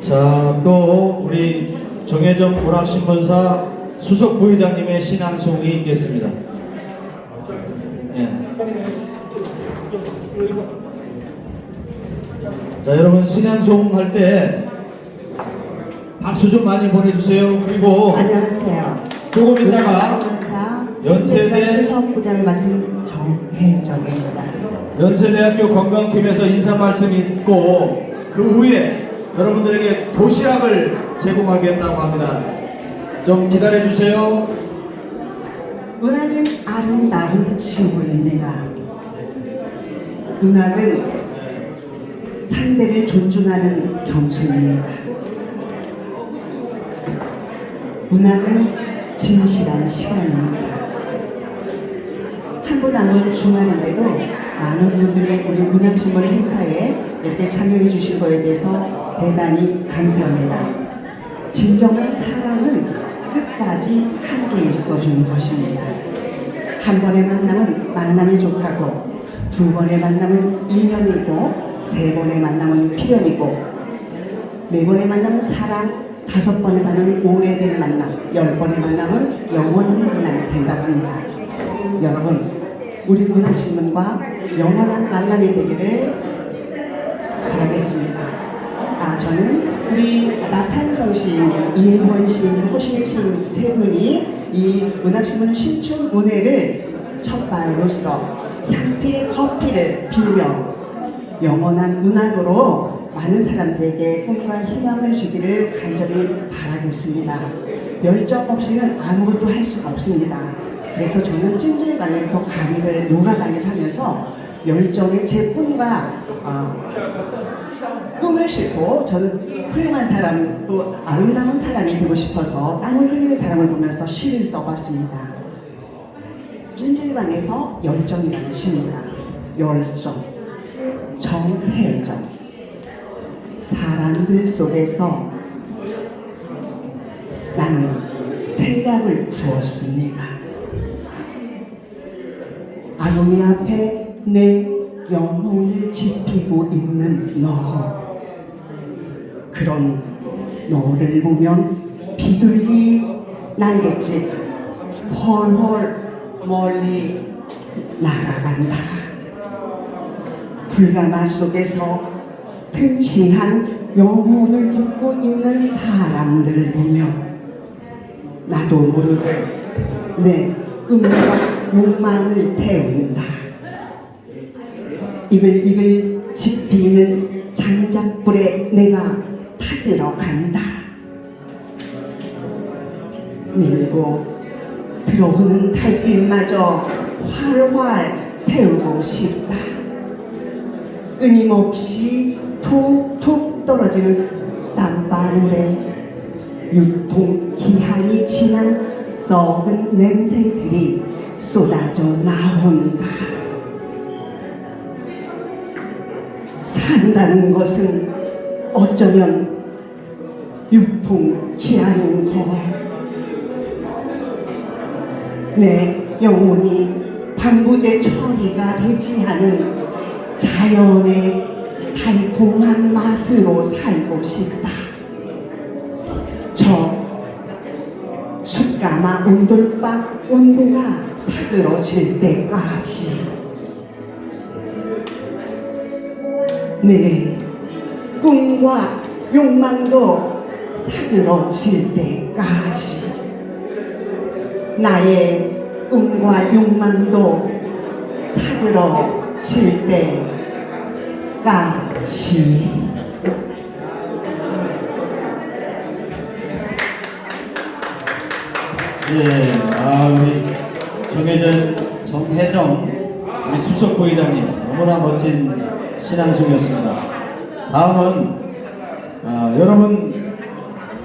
자, 또 우리 정혜정 오락신문사 수석 부회장님의 신앙송이 있겠습니다. 예. 자, 여러분 신앙송 할 때 박수 좀 많이 보내주세요. 그리고 안녕하세요. 조금 있다가 연세대 수석 부장 맡은 정혜정입니다. 연세대학교 관광팀에서 인사 말씀이 있고 그 후에 여러분들에게 도시락을 제공하겠다고 합니다. 좀 기다려 주세요. 문학은 아름다운 친구입니다. 문학은 상대를 존중하는 경순입니다. 문학은 진실한 시간입니다. 한분 남은 주말인데도 많은 분들이 우리 문학신문 행사에 이렇게 참여해 주신 거에 대해서 대단히 감사합니다. 진정한 사랑은 끝까지 함께 있어 주는 것입니다. 한 번의 만남은 만남이 좋다고, 두 번의 만남은 인연이고, 세 번의 만남은 필연이고, 네 번의 만남은 사랑, 다섯 번의 만남은 오래된 만남, 열 번의 만남은 영원한 만남이 된다고 합니다. 여러분, 우리 문학신문과 영원한 만남이 되기를 바라겠습니다. 아, 저는 우리 나탄성 시인님, 이혜원 시인님, 호실 시인님 세 분이 이 문학신문 신춘 문회를 첫 발로서 향필 커피를 빌며 영원한 문학으로 많은 사람들에게 꿈과 희망을 주기를 간절히 바라겠습니다. 열정 없이는 아무것도 할 수가 없습니다. 그래서 저는 찜질방에서 강의를 요가 강의를 하면서 열정의 제 꿈과 아, 꿈을 싣고 저는 훌륭한 사람 또 아름다운 사람이 되고 싶어서 땀을 흘리는 사람을 보면서 시를 써봤습니다. 찜질방에서 열정이라는 시입니다. 열정, 정혜정. 사람들 속에서 나는 생각을 부었습니다. 아동이 앞에 내 영혼을 지피고 있는 너. 그런 너를 보면 비둘기 날갯짓 훨훨 멀리 날아간다. 불가마 속에서 튼실한 영혼을 품고 있는 사람들을 보며 나도 모르게 내 꿈과 욕망을 태운다. 이글 이글 지피는 장작불에 내가 타들어 간다. 밀고 들어오는 달빛마저 활활 태우고 싶다. 끊임없이 툭툭 떨어지는 땀방울에 유통 기한이 지난 썩은 냄새들이 쏟아져 나온다. 산다는 것은 어쩌면 유통 기한인 것. 내 영혼이 방부제 처리가 되지 않은 자연의 달콤한 맛으로 살고 싶다. 저 숯가마 온돌방 온도가 사그러질 때까지. 내 꿈과 욕망도 사그러질 때까지. 나의 꿈과 욕망도 사그러질 때까지 예, 아 우리 정혜정 정혜정 우리 수석 부회장님 너무나 멋진 신앙송이었습니다. 다음은 아, 여러분